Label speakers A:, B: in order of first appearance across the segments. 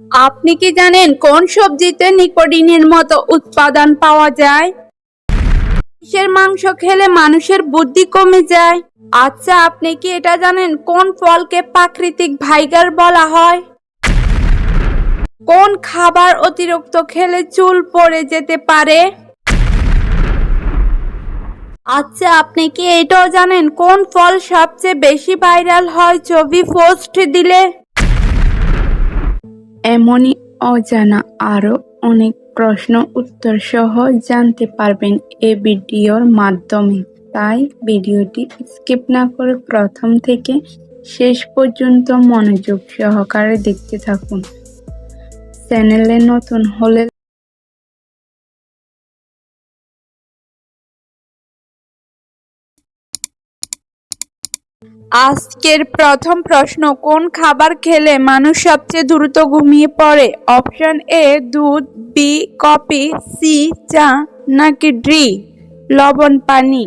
A: আপনি কি জানেন কোন সবজিতে নিকোডিনের মতো উৎপাদন পাওয়া যায়? কিসের মাংস খেলে মানুষের বুদ্ধি কমে যায়? আচ্ছা আপনি কি এটা জানেন কোন ফলকে প্রাকৃতিক ভাইগার বলা হয়? কোন খাবার অতিরিক্ত খেলে চুল পড়ে যেতে পারে? আচ্ছা আপনি কি এটাও জানেন কোন ফল সবচেয়ে বেশি ভাইরাল হয় ছবি পোস্ট দিলে? এমনই অজানা আরও অনেক প্রশ্ন উত্তর সহ জানতে পারবেন এ ভিডিওর মাধ্যমে। তাই ভিডিওটি স্কিপ না করে প্রথম থেকে শেষ পর্যন্ত মনোযোগ সহকারে দেখতে থাকুন। চ্যানেলে নতুন হলে আজকের প্রথম প্রশ্ন, কোন খাবার খেলে মানুষ সবচেয়ে দ্রুত ঘুমিয়ে পড়ে? অপশন এ, দুধ বি কফি সি চা, নাকি ডি লবণ, পানি?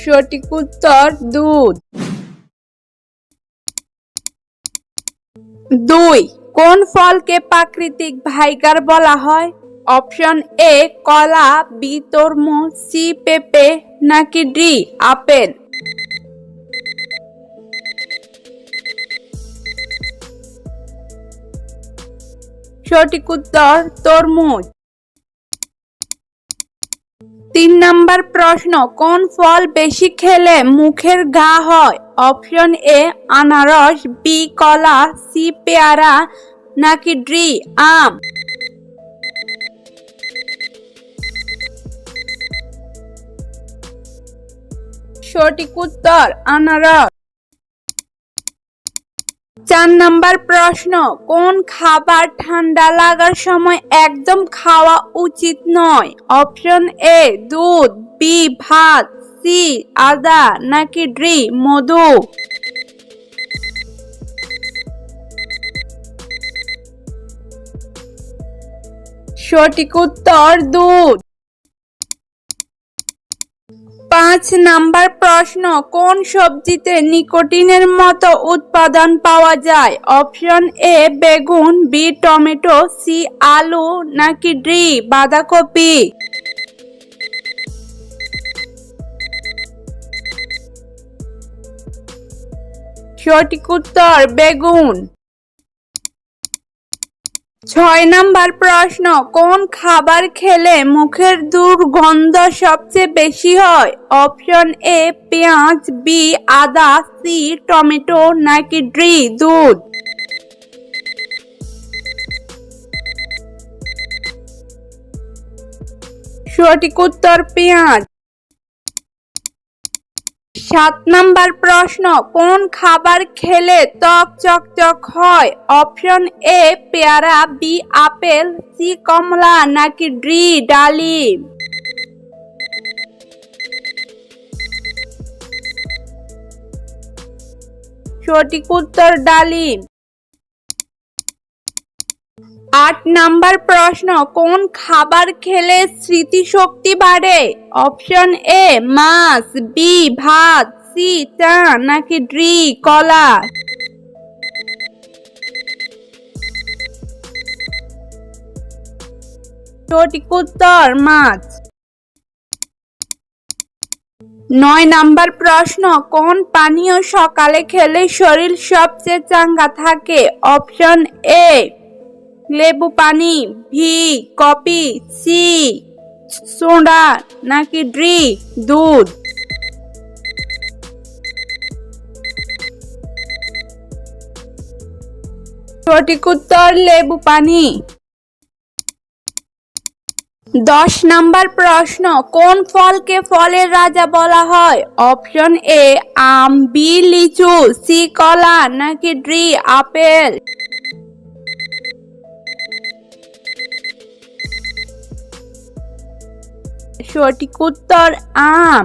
A: সঠিক উত্তর, দুধ। দুই, কোন ফলকে প্রাকৃতিক ভাইগার বলা হয়? অপশন এ, কলা, বি, তরমুজ, সি, পেঁপে, নাকি ডি, আপেল? সঠিক উত্তর, তরমুজ। তিন নাম্বার প্রশ্ন, কোন ফল বেশি খেলে মুখের ঘা হয়? অপশন এ, আনারস, বি, কলা, সি, পেয়ারা, নাকি ডি, আম? সঠিক উত্তর, আনারস। চার নাম্বার প্রশ্ন, কোন খাবার ঠান্ডা লাগার সময় একদম খাওয়া উচিত নয়? অপশন এ, দুধ, বি, ভাত, সি, আদা, নাকি ড্রি মধু? সঠিক উত্তর, দুধ। পাঁচ নাম্বার প্রশ্ন, কোন সবজিতে নিকোটিনের মতো উৎপাদন পাওয়া যায়? অপশন এ, বেগুন, বি, টমেটো, সি, আলু, নাকি ডি, বাঁধাকপি? সঠিক উত্তর, বেগুন। ছয় নাম্বার প্রশ্ন, কোন খাবার খেলে মুখের দুর্গন্ধ সবচেয়ে বেশি হয়? অপশন এ, পেঁয়াজ, বি, আদা, সি, টমেটো, নাকি ডি, দুধ? সঠিক উত্তর, পেঁয়াজ। সাত নাম্বার প্রশ্ন, কোন খাবার খেলে ত্বক চকচক হয়? অপশন এ, পেয়ারা, বি, আপেল, সি, কমলা, নাকি ডি, ডালিম? সঠিক উত্তর, ডালিম। আট নাম্বার প্রশ্ন, কোন খাবার খেলে স্মৃতিশক্তি বাড়ে? অপশন এ, মাছ, বি, ভাত, সি চা নাকি ডি, কলা? মাছ। নয় নাম্বার প্রশ্ন, কোন পানীয় সকালে খেলে শরীর সবচেয়ে চাঙ্গা থাকে? অপশন এ লেবু পানি ভি কপি সি সোডা নাকি ড্রি দুধ? সঠিক উত্তর, লেবু পানি। দশ নাম্বার প্রশ্ন, কোন ফলকে ফলের রাজা বলা হয়? অপশন এ, আম, বি, লিচু, সি, কলা নাকি ড্রি, আপেল? সঠিক উত্তর আম।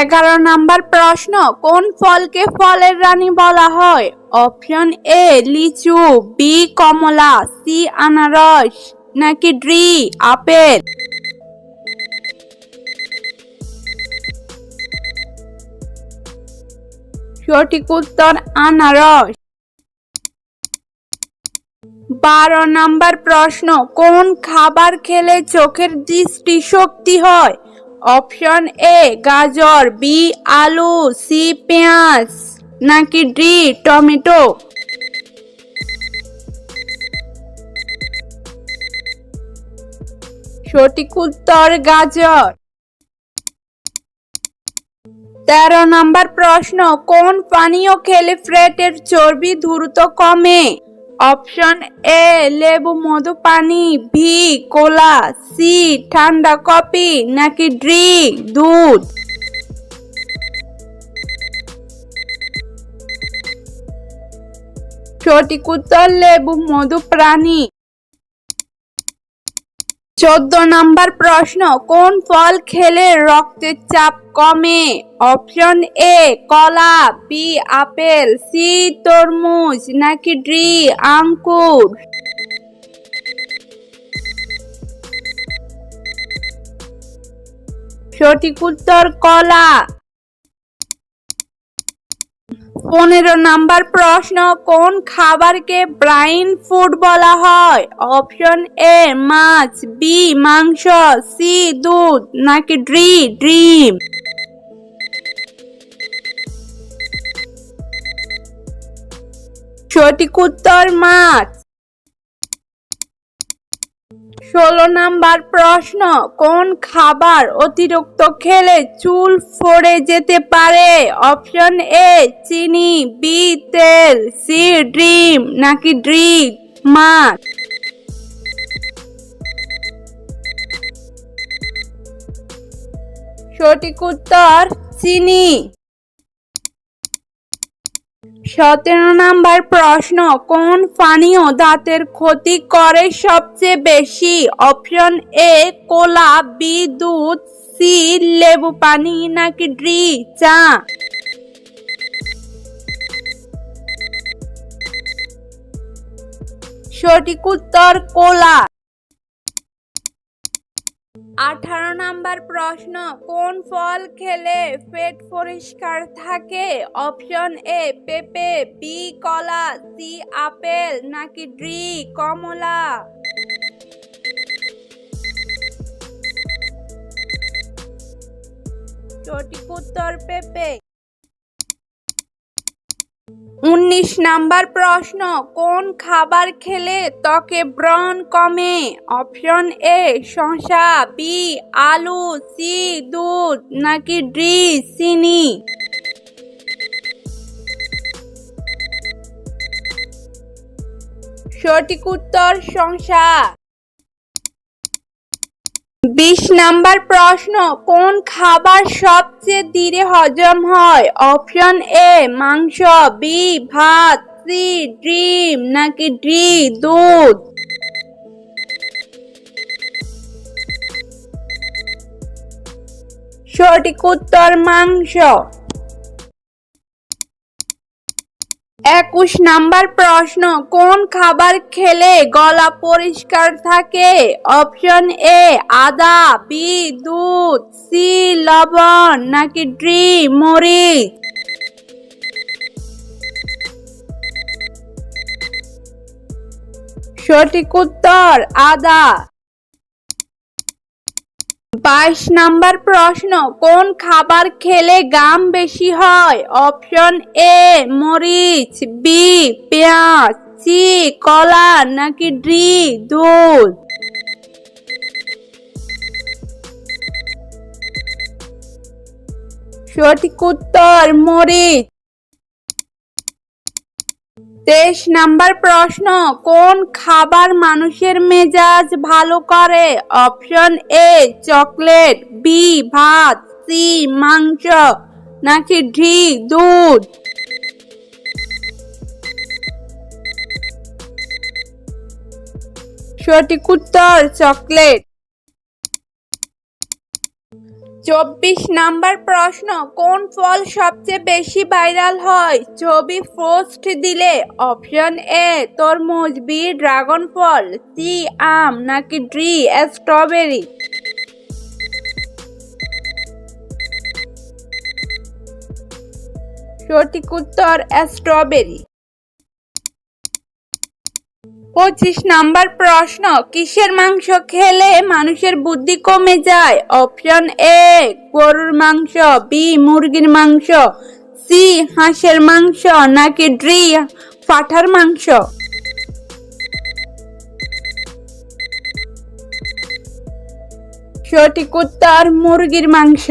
A: এগারো নাম্বার প্রশ্ন, কোন ফলকে ফলের রানী বলা হয়? অপশন এ, লিচু, বি, কমলা, সি, আনারস, নাকি ড্রি আপেল? সঠিক উত্তর, আনারস। বারো নাম্বার প্রশ্ন, কোন খাবার খেলে চোখের দৃষ্টি শক্তি হয়? অপশন এ, গাজর, বি, আলু, সি, পেঁয়াজ, নাকি ডি, টমেটো? সঠিক উত্তর গাজর। তেরো নাম্বার প্রশ্ন, কোন পানীয় খেলে ফ্রেটের চর্বি দ্রুত কমে? অপশন এ, লেবু, মধু, পানি, ভি, কোলা, সি, ঠান্ডা, কফি, নাকি ড্রি দুধ? সঠিক উত্তর, লেবু, মধু, প্রাণী। চোদ্দ নাম্বার প্রশ্ন, কোন ফল খেলে রক্তের চাপ কমে? অপশন এ, কলা, বি, আপেল, সি, তরমুজ, নাকি ডি আঙ্কুর সঠিক উত্তর কলা। পনেরো নাম্বার প্রশ্ন, কোন খাবারকে ব্রাইন ফুড বলা হয়? অপশন এ, মাছ, বি, মাংস, সি, দুধ, নাকি ড্রি ড্রিম সঠিক উত্তর মাছ। ষোলো নাম্বার প্রশ্ন, কোন খাবার অতিরিক্ত খেলে চুল ফোড়ে যেতে পারে? অপশন এ, চিনি, বি, তেল, সি ড্রিম নাকি ড্রি মাছ? সঠিক উত্তর, চিনি। সতেরো নাম্বার প্রশ্ন, কোন পানীয় দাঁতের ক্ষতি করে সবচেয়ে বেশি? অপশন এ, কোলা, বি, দুধ, সি, লেবু পানি, নাকি ড্রি চা? সঠিক উত্তর, কোলা। আঠারো নাম্বার প্রশ্ন, কোন ফল খেলে পেট পরিষ্কার থাকে? অপশন এ, পেঁপে, বি, কলা, সি, আপেল, নাকি ড্রি কমলা? সঠিক উত্তর পেঁপে। উনিশ নাম্বার প্রশ্ন, কোন খাবার খেলে ত্বকে ব্রণ কমে? অপশন এ শশা বি, আলু, সি, দুধ, নাকি ডি, চিনি? সঠিক উত্তর শসা। বিশ নাম্বার প্রশ্ন, কোন খাবার সবচেয়ে ধীরে হজম হয়? অপশন এ, মাংস বি ভাত সি ডিম, নাকি ডি, দুধ? সঠিক উত্তর মাংস। একুশ নাম্বার প্রশ্ন, কোন খাবার খেলে গলা পরিষ্কার থাকে? অপশন এ, আদা, বি, দুধ, সি, লবণ, নাকি ডি, মরিচ? সঠিক উত্তর, আদা। বাইশ নাম্বার প্রশ্ন, কোন খাবার খেলে গাম বেশি হয়? অপশন এ, মরিচ, বি, পেঁয়াজ, সি, কলা, নাকি ডি, দুধ? সঠিক উত্তর, মরিচ। তেইশ নাম্বার প্রশ্ন, কোন খাবার মানুষের মেজাজ ভালো করে? অপশন এ, চকলেট, বি, ভাত, সি, মাংস, নাকি ডি, দুধ? সঠিক উত্তর, চকলেট। চব্বিশ নাম্বার প্রশ্ন, কোন ফল সবচেয়ে বেশি ভাইরাল হয়? ছবি পোস্ট দিলে অপশন এ, তরমুজ বি ড্রাগন ফল সি আম, নাকি ডি স্ট্রবেরি? সঠিক উত্তর, স্ট্রবেরি। পঁচিশ নাম্বার প্রশ্ন, কিসের মাংস খেলে মানুষের বুদ্ধি কমে যায়? অপশন এ, গরুর মাংস, বি, মুরগির মাংস, সি, হাঁসের মাংস, নাকি ড্রি পাঠার মাংস? সঠিক উত্তর, মুরগির মাংস।